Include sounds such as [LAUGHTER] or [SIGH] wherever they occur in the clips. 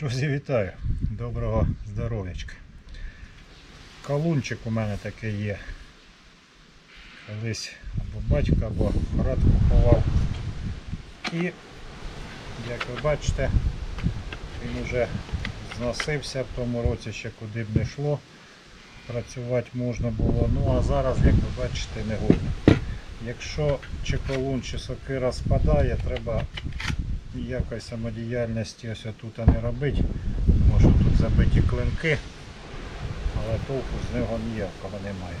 Друзі, вітаю! Доброго здоров'ячка. Колунчик у мене такий є. Колись або батько, або брат купував. І, як ви бачите, він вже зносився в тому році ще куди б не йшло. Працювати можна було. Ну а зараз, як ви бачите, не годно. Якщо чи колун, чи сокира спадає, треба ніякої самодіяльності ось тут не робити, тому тут забиті клинки, але толку з нього ніякого немає.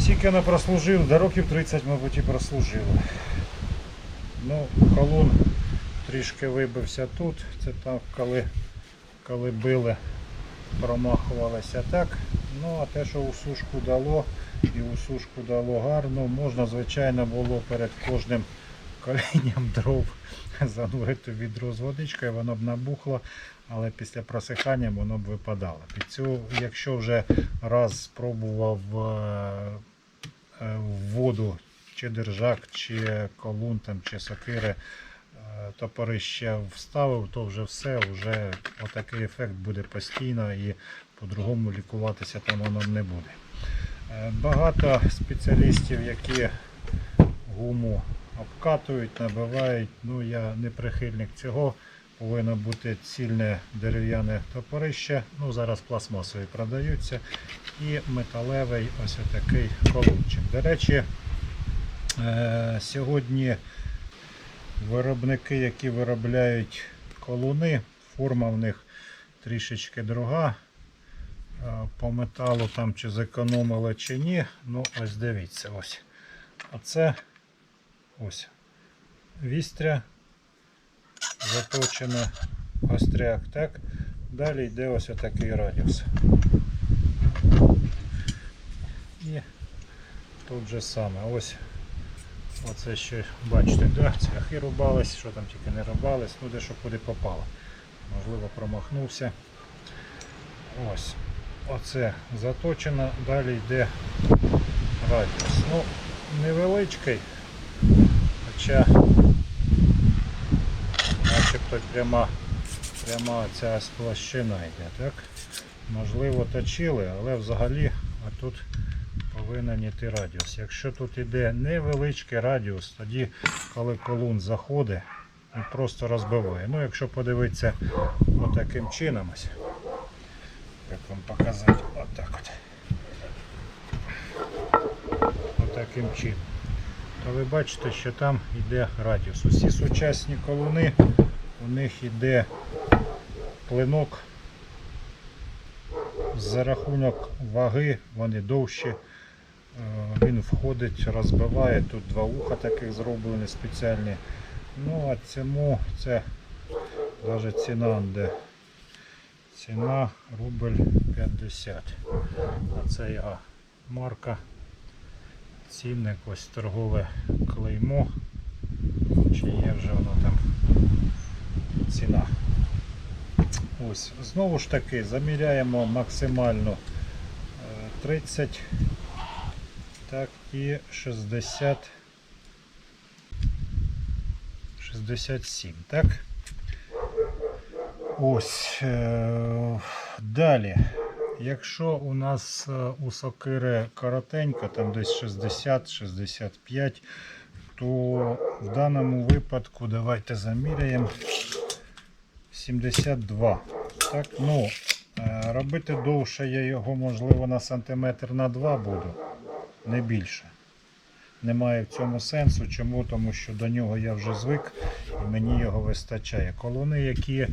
Скільки не прослужив, до років 30, мабуть, і прослужили. Ну, колун трішки вибився тут, це так, коли, коли били, промахувалися так. Ну, а те, що у сушку дало, і у сушку дало гарно, можна, звичайно, було перед кожним колінням [LAUGHS] дров занурити в відро з водичкою, воно б набухло, але після просихання воно б випадало. Під цю, якщо вже раз спробував е, е, воду чи держак, чи колун, там, чи сокири, е, топорище вставив, то вже все, вже отакий ефект буде постійно і по-другому лікуватися там воно не буде. Багато спеціалістів, які гуму обкатують, набивають. Ну я не прихильник цього. Повинно бути цільне дерев'яне топорище. Ну зараз пластмасові продаються. І металевий ось такий колунчик. До речі, е, сьогодні виробники, які виробляють колуни, форма в них трішечки друга. Е, По металу там чи зекономили чи ні. Ну ось дивіться, ось. Оце ось вістря заточена остряк. Так? Далі йде ось такий радіус. І тут же саме. Ось оце ще бачите, да, цвяхи рубались, що там тільки не рубались, ну де що куди попало. Можливо промахнувся. Ось. Оце заточено, далі йде радіус. Ну, невеличкий, хоча начебто пряма, пряма ця площина йде, так? Можливо точили, але взагалі а тут повинен йти радіус. Якщо тут йде невеличкий радіус, тоді коли колун заходить, він просто розбиває. Ну, якщо подивитися отаким чином, ось, як вам показати, отак от. Отаким чином то ви бачите, що там йде радіус. Усі сучасні колуни, у них йде клинок за рахунок ваги, вони довші. Е, Він входить, розбиває. Тут два уха таких зроблені спеціальні. Ну а цьому це навіть ціна де. Ціна рубль 50. А це я марка цінник, ось торгове клеймо. Чи є вже воно там ціна. Ось, знову ж таки, заміряємо максимально е, 30 так і 60 67, так? Ось. е, Далі. Якщо у нас е, у сокири коротенько, там десь 60-65, то в даному випадку давайте заміряємо 72. Так, ну, е, робити довше я його, можливо, на сантиметр на 2 буду, не більше. Немає в цьому сенсу. Чому? Тому що до нього я вже звик і мені його вистачає. Колони, які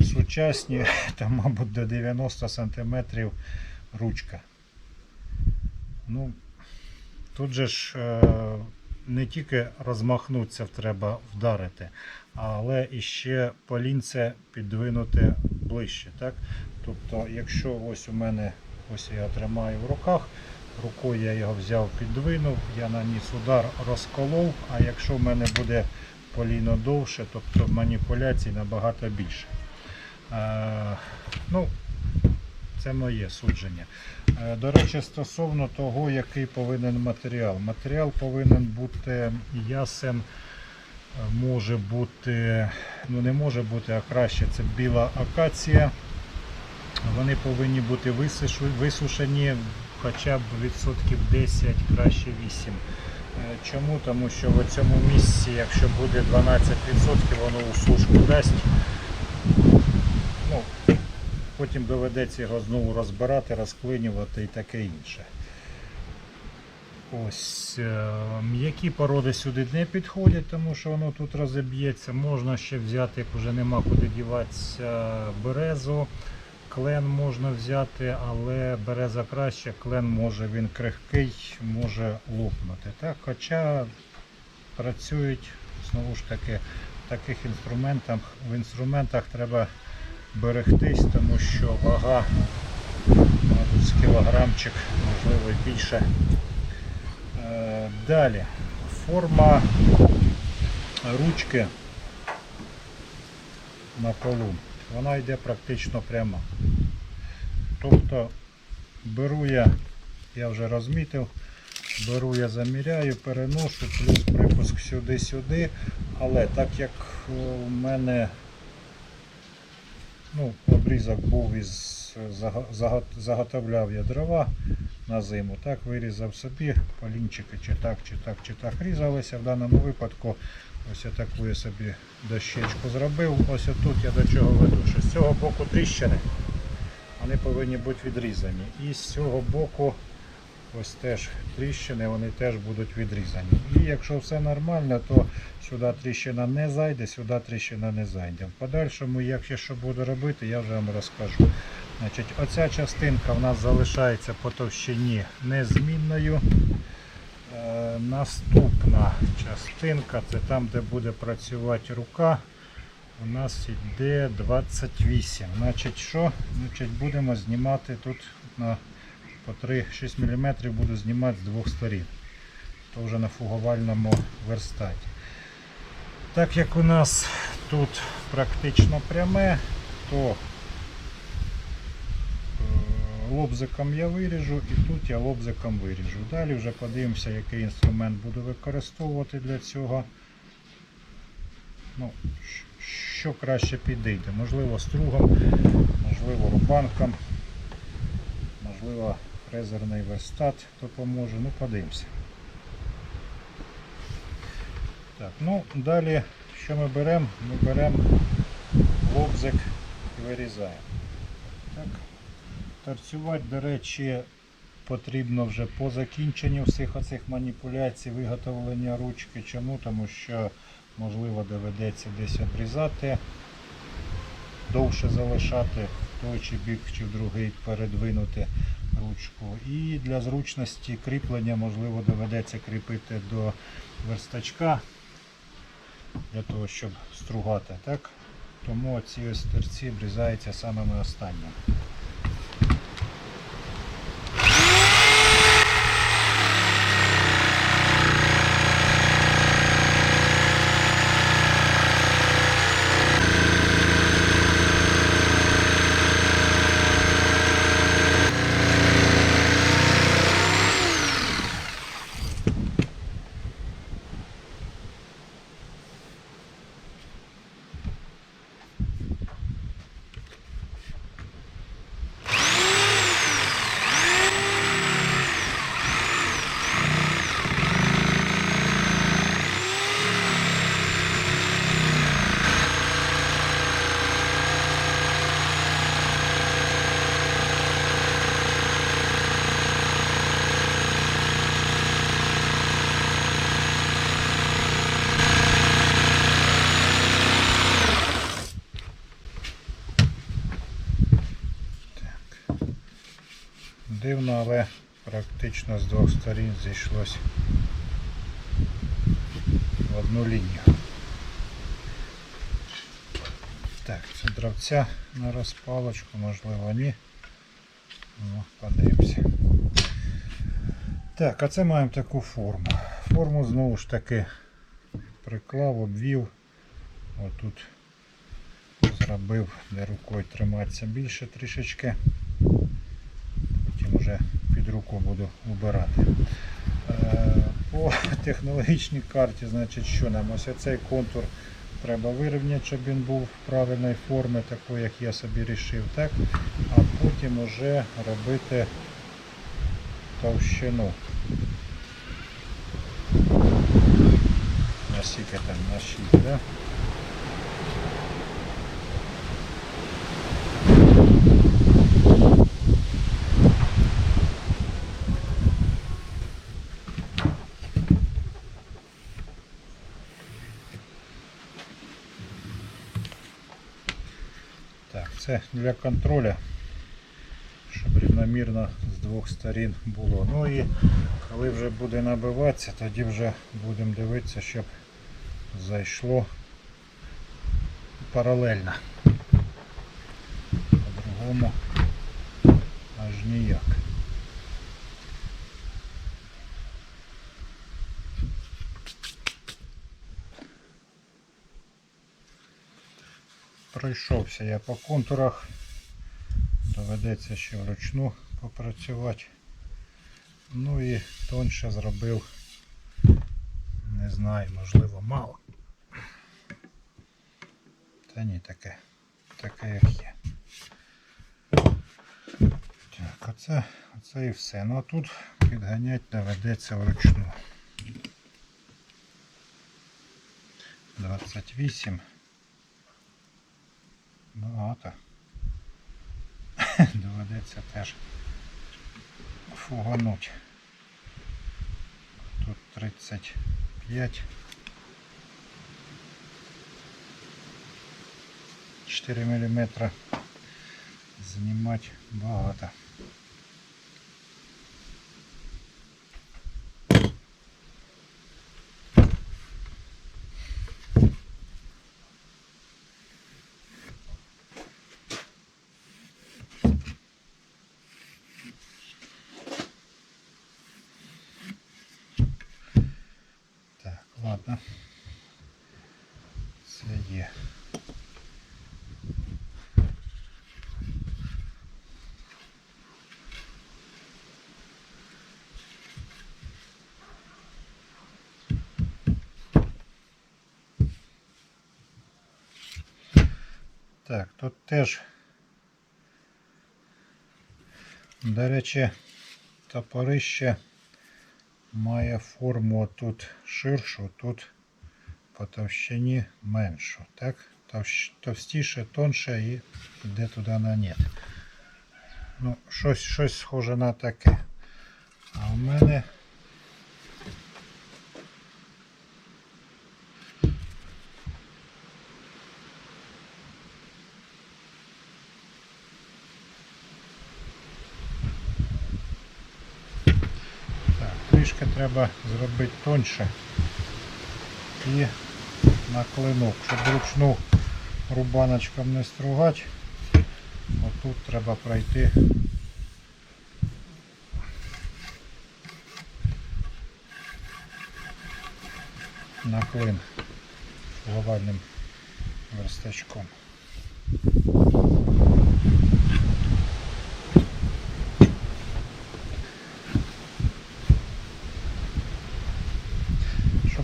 сучасні, [LAUGHS] там, мабуть, до 90 см ручка. Ну, тут же ж е, не тільки розмахнутися треба вдарити, але і ще полінце підвинути ближче. Так? Тобто, якщо ось у мене ось я тримаю в руках, рукою я його взяв, підвинув, я наніс удар, розколов, а якщо в мене буде поліно довше, тобто маніпуляцій набагато більше. Е, ну, це моє судження. Е, До речі, стосовно того, який повинен матеріал. Матеріал повинен бути ясен може бути, ну не може бути, а краще це біла акація. Вони повинні бути висуш- висушені хоча б відсотків 10, краще 8. Е, Чому? Тому що в цьому місці, якщо буде 12%, воно у сушку дасть. Ну, потім доведеться його знову розбирати, розклинювати і таке інше. Ось е, м'які породи сюди не підходять, тому що воно тут розіб'ється. Можна ще взяти, як вже нема куди діватися, березу. Клен можна взяти, але береза краще, клен може він крихкий, може лопнути. Так? Хоча працюють знову ж таки в таких інструментах. В інструментах треба берегтись, тому що вага, мабуть, кілограмчик, можливо більше. Е, Далі форма ручки на полу. Вона йде практично прямо. Тобто беру я, я вже розмітив, беру я заміряю, переношу, плюс припуск сюди-сюди. Але так як у мене ну, обрізок був із заготовляв я дрова на зиму, так вирізав собі полінчики, чи так, чи так, чи так різалися. В даному випадку ось я таку я собі дощечку зробив. Ось отут я до чого веду, що з цього боку тріщини, вони повинні бути відрізані. І з цього боку ось теж тріщини, вони теж будуть відрізані. І якщо все нормально, то сюди тріщина не зайде, сюди тріщина не зайде. В подальшому, як я що буду робити, я вже вам розкажу. Значить, оця частинка в нас залишається по товщині незмінною. Е, наступна частинка, це там, де буде працювати рука. У нас йде 28. Значить, що? Значить, будемо знімати тут на по 3-6 мм буду знімати з двох сторін. То вже на фугувальному верстаті. Так як у нас тут практично пряме, то лобзиком я виріжу і тут я лобзиком виріжу. Далі вже подивимося, який інструмент буду використовувати для цього. Ну, що краще підійде. Можливо, стругом, можливо, рубанком, можливо, фрезерний верстат допоможе. Ну, подивимося. Так, ну далі, що ми беремо? Ми беремо лобзик і вирізаємо. Так. Торцювати, до речі, потрібно вже по закінченню всіх оцих маніпуляцій, виготовлення ручки. Чому? Тому що можливо доведеться десь обрізати, довше залишати в той чи бік, чи в другий передвинути ручку. І для зручності кріплення, можливо, доведеться кріпити до верстачка для того, щоб стругати. Так? Тому ці ось терці обрізаються самими останніми. Дивно, але практично з двох сторін зійшлось в одну лінію. Так, це дровця на розпалочку, можливо, ні. Ну, подивимося. Так, а це маємо таку форму. Форму знову ж таки приклав, обвів. Отут зробив, де рукою триматися більше трішечки вже під руку буду убирати. Е, По [LAUGHS] технологічній карті, значить, що нам? Ось цей контур треба вирівняти, щоб він був правильної форми, такої, як я собі рішив, так? А потім уже робити товщину. На скільки там, на 6, да? Так, це для контролю, щоб рівномірно з двох сторін було. Ну і коли вже буде набиватися, тоді вже будемо дивитися, щоб зайшло паралельно. По-другому аж ніяк. Пройшовся я по контурах. Доведеться ще вручну попрацювати. Ну і тонше зробив. Не знаю, можливо, мало. Та ні, таке. Таке як є. Так, оце, оце і все. Ну а тут підганяти доведеться вручну. 28. Багато. [LAUGHS] Доведеться теж фугануть. Тут 35. 4 мм. Знімати багато. Ладно. Це є. Так, тут теж, до речі, топорище має форму тут ширшу, тут по товщині меншу. Так? Товстіше, тонше і йде туди на нет. Ну, щось, щось схоже на таке. А в мене Так, трішки треба зробити тоньше і на клинок, щоб вручну рубаночком не стругати. Отут треба пройти на клин овальним верстачком.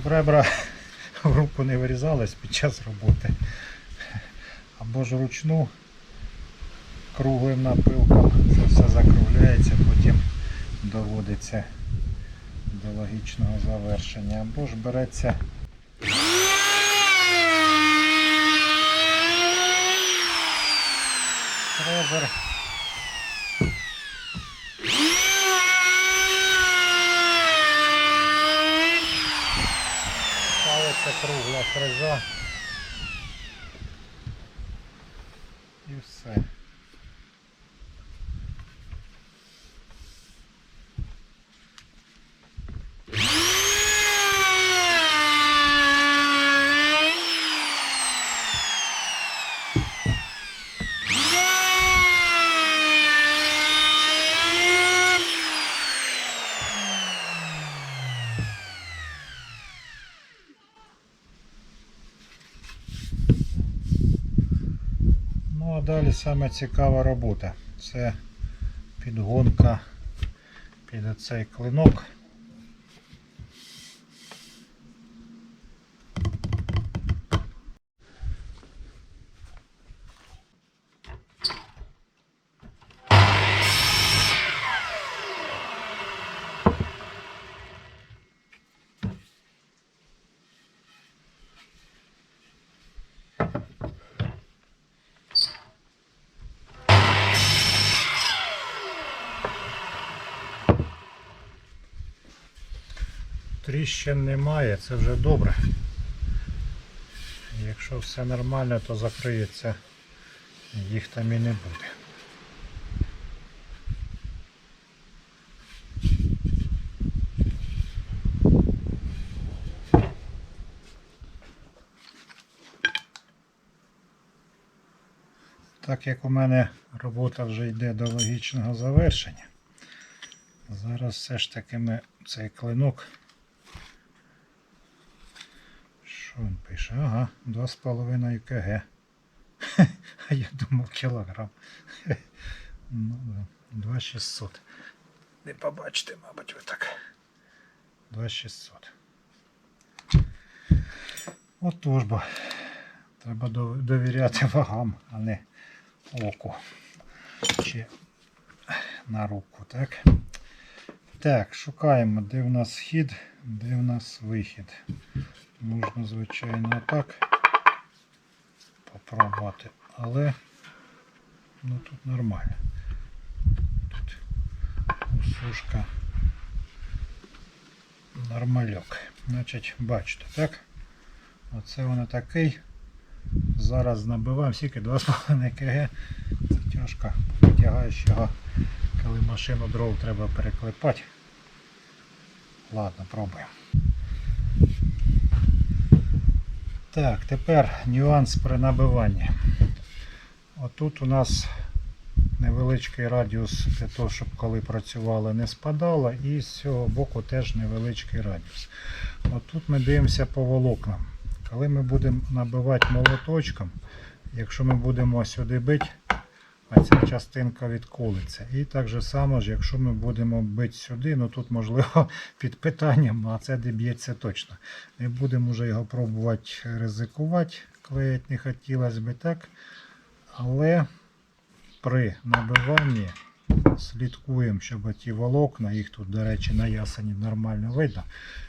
Ребра [LAUGHS] в руку не вирізались під час роботи. Або ж вручну круглим напилком це все закругляється, потім доводиться до логічного завершення. Або ж береться фрезер. Кругла фреза. І все. Ну а далі саме цікава робота. Це підгонка під оцей клинок. Тріщин немає, це вже добре. Якщо все нормально, то закриється, їх там і не буде. Так як у мене робота вже йде до логічного завершення, зараз все ж таки ми цей клинок. Що він пише? Ага, 2,5 КГ. [LAUGHS] А я думав кілограм. [LAUGHS] Ну, да. 2600. Не побачите, мабуть, ви так. 2600. Отож бо. Треба довіряти вагам, а не оку. Чи на руку, так? Так, шукаємо, де в нас вхід, де в нас вихід. Можна, звичайно, так попробувати, але ну тут нормально. Тут кусушка нормальок. Значить, бачите, так? Оце воно такий. Зараз набиваємо скільки 2,5 кг. Це тяжко. Потягаєш його, коли машину дров треба переклепати. Ладно, пробуємо. Так, тепер нюанс при набиванні. Отут у нас невеличкий радіус для того, щоб коли працювали, не спадало, і з цього боку теж невеличкий радіус. Отут ми дивимося по волокнам. Коли ми будемо набивати молоточком, якщо ми будемо сюди бити, а ця частинка відколиться. І так же само якщо ми будемо бити сюди, ну тут можливо [LAUGHS] під питанням, а це де б'ється точно. Не будемо вже його пробувати ризикувати, клеїти не хотілося би так. Але при набиванні слідкуємо, щоб ті волокна, їх тут, до речі, на ясені нормально видно,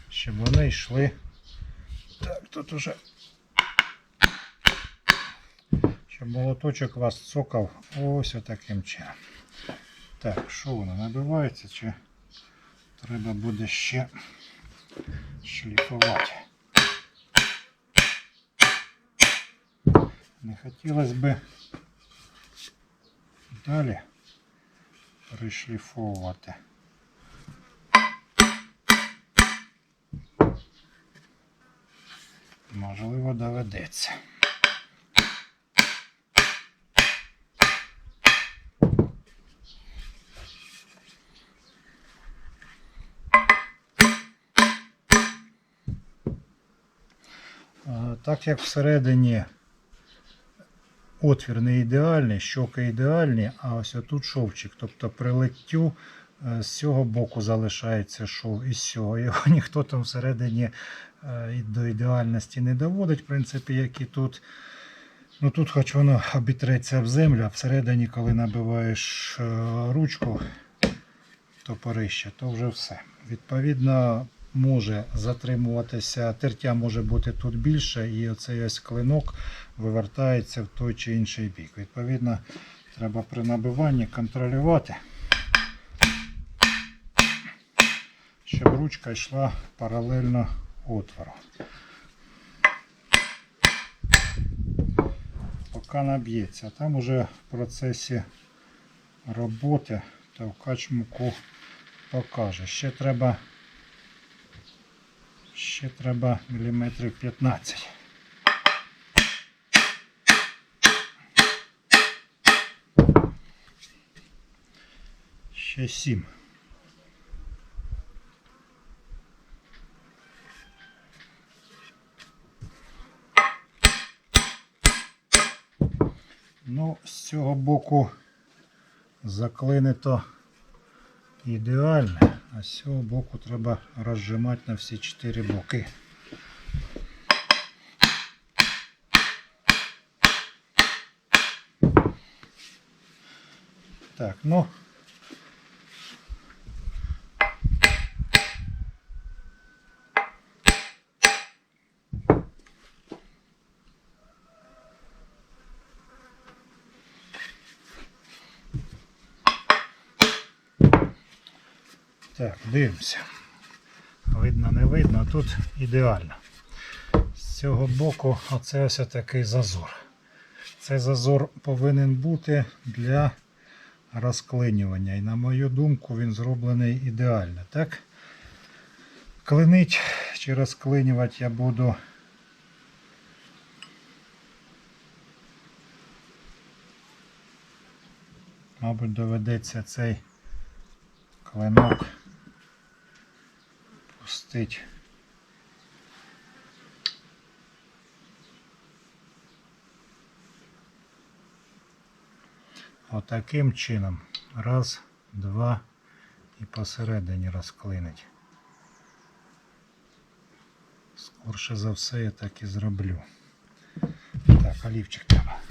щоб вони йшли. Так, тут уже. Щоб молоточок вас цокав ось отаким чином. Так, що воно набивається чи треба буде ще шліфувати? Не хотілося би далі пришліфовувати. Можливо, доведеться. Так як всередині отвір не ідеальний, щоки ідеальні, а ось отут шовчик. Тобто при литтю е, з цього боку залишається шов і з цього. Його [LAUGHS] ніхто там всередині е, до ідеальності не доводить, в принципі, як і тут. Ну Тут хоч воно обітреться в землю, а всередині, коли набиваєш е, ручку топорище, то вже все. Відповідно, може затримуватися, тертя може бути тут більше, і оцей ось клинок вивертається в той чи інший бік. Відповідно, треба при набиванні контролювати, щоб ручка йшла паралельно отвору. Поки наб'ється. Там уже в процесі роботи товкач муку покаже. Ще треба ще треба міліметрів 15. Ще 7. Ну, з цього боку заклинито ідеально, а цього боку треба розжимати на всі чотири боки. Так, ну. Дивимося. видно, не видно, тут ідеально. З цього боку оце ось такий зазор. Цей зазор повинен бути для розклинювання. І на мою думку, він зроблений ідеально. Так? Клинить чи розклинювати я буду. Мабуть, доведеться цей клинок пустить. Отаким чином. Раз, два і посередині розклинить. Скорше за все я так і зроблю. Так, олівчик треба.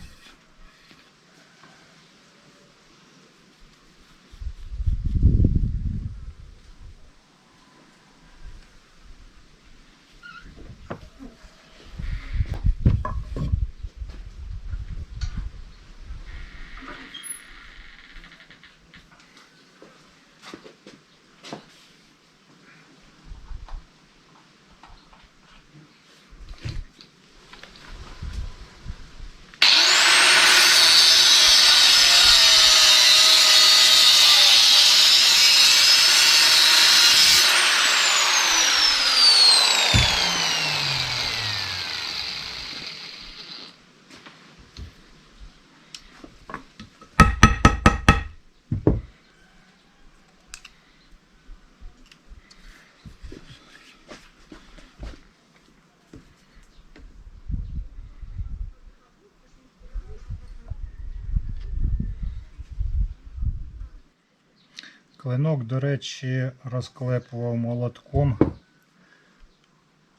Клинок, до речі, розклепував молотком.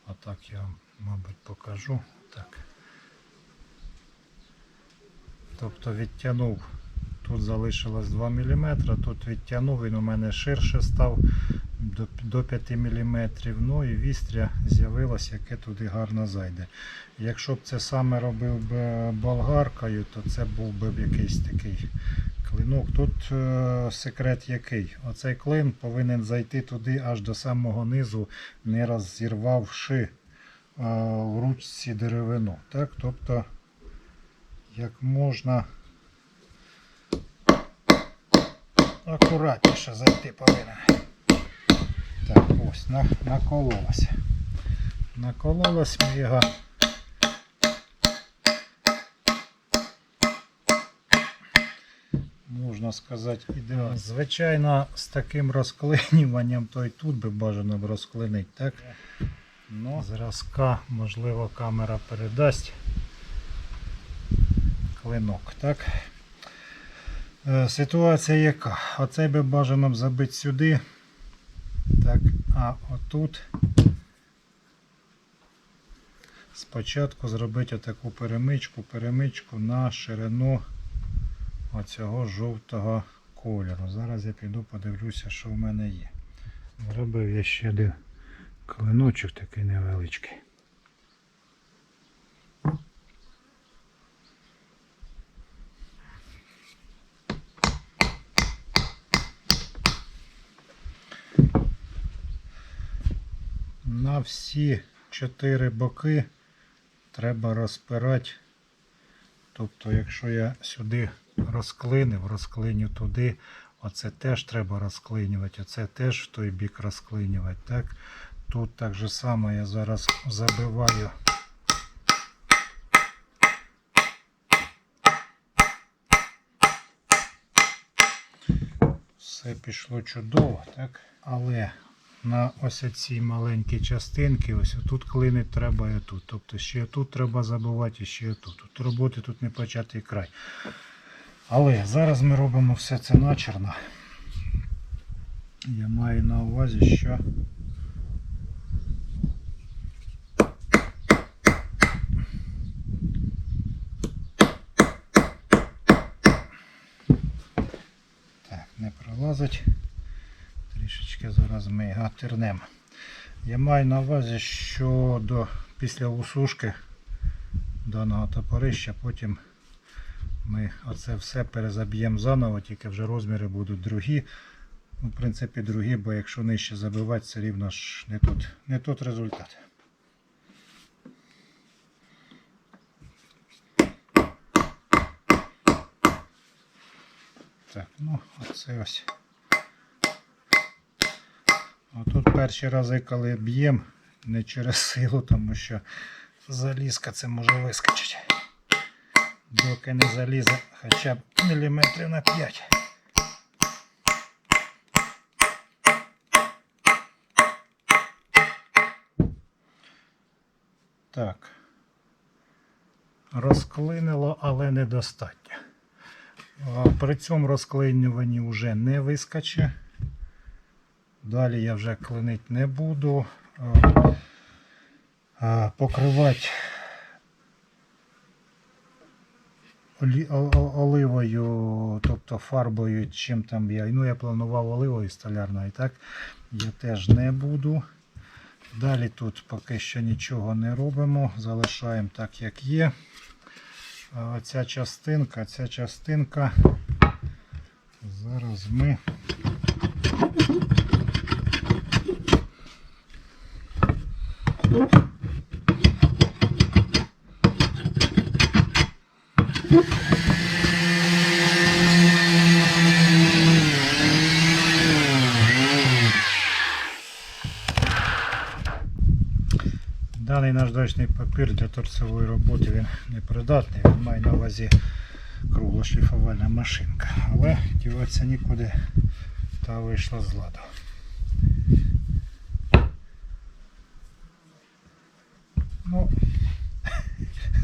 Отак я вам, мабуть, покажу. Так. Тобто відтягнув, тут залишилось 2 мм, тут відтягнув, він у мене ширше став до, до 5 мм. Ну і вістря з'явилось, яке туди гарно зайде. Якщо б це саме робив би болгаркою, то це був би якийсь такий клинок. Тут е, секрет який? Оцей клин повинен зайти туди аж до самого низу, не розірвавши е, в ручці деревину. Так? Тобто, як можна акуратніше зайти повинен. Так, ось, на, накололося. Накололось ми його. можна сказати, ідеально. Звичайно, з таким розклинюванням, то й тут би бажано б розклинити, так? Ну, зразка, можливо, камера передасть клинок, так? Е, Ситуація яка? Оцей би бажано забити сюди. Так, а отут спочатку зробити отаку перемичку, перемичку на ширину оцього жовтого кольору. Зараз я піду подивлюся, що в мене є. Зробив я ще один клиночок такий невеличкий. Всі чотири боки треба розпирати. Тобто, якщо я сюди розклинив, розклиню туди, оце теж треба розклинювати, оце теж в той бік розклинювати. Так? Тут так же само я зараз забиваю. Все пішло чудово, так? Але на ось ці маленькі частинки, ось тут клинить треба і тут. Тобто ще тут треба забивати, і ще тут. Тут роботи тут не початий край. Але зараз ми робимо все це начерно. Я маю на увазі, що так, не пролазить. Трішечки зараз тернемо. Я маю на увазі, що до, після усушки даного топорища потім ми оце все перезаб'ємо заново, тільки вже розміри будуть другі. Ну, в принципі, другі, бо якщо нижче забивати, все рівно ж не тут, не тут результат. Так, ну, оце ось. А тут перші рази, коли б'ємо, не через силу, тому що залізка це може вискочити. Доки не залізе хоча б міліметрів на 5. Так. Розклинило, але недостатньо. При цьому розклинюванні вже не вискоче. Далі я вже клинити не буду. Покривати оливою, тобто фарбою, чим там я. Ну, я планував оливою столярною, і так я теж не буду. Далі тут поки що нічого не робимо, залишаємо так, як є. А Ця частинка, ця частинка. Зараз ми. Даний папір для торцевої роботи він не придатний, він має на увазі круглошліфувальна машинка. Але діватися нікуди та вийшла з ладу. Ну,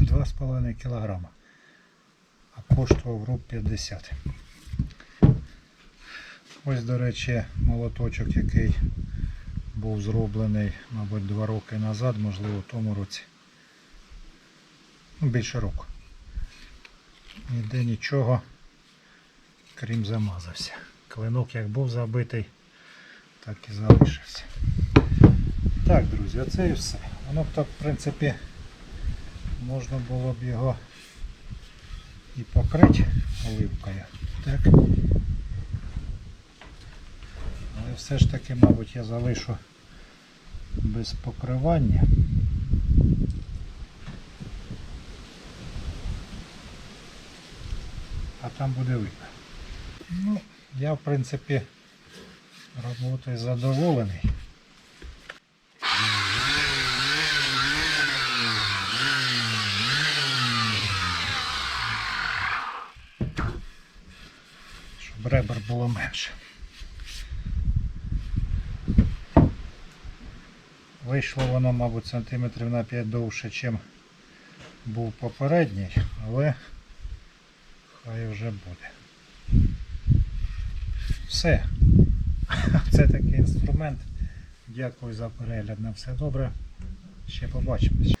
[LAUGHS] 2,5 кілограма. А коштував руб 50. Ось, до речі, молоточок, який був зроблений, мабуть, два роки назад, можливо, в тому році. Ну, більше року. Ніде нічого, крім замазався. Клинок як був забитий, так і залишився. Так, друзі, оце і все. Воно б так, в принципі, можна було б його і покрити оливкою. Так. Все ж таки, мабуть, я залишу без покривання. А там буде видно. Ну, я в принципі роботою задоволений. Щоб ребер було менше. Вийшло воно, мабуть, сантиметрів на 5 довше, ніж був попередній, але хай вже буде. Все. [LAUGHS] Це такий інструмент. Дякую за перегляд. На все добре. Ще побачимось.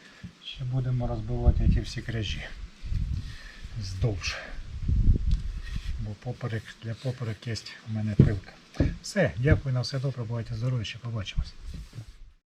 Ще будемо розбивати ті всі кряжі здовж. Бо поперек, для поперек є у мене пилка. Все, дякую на все добре, бувайте здорові, ще побачимось.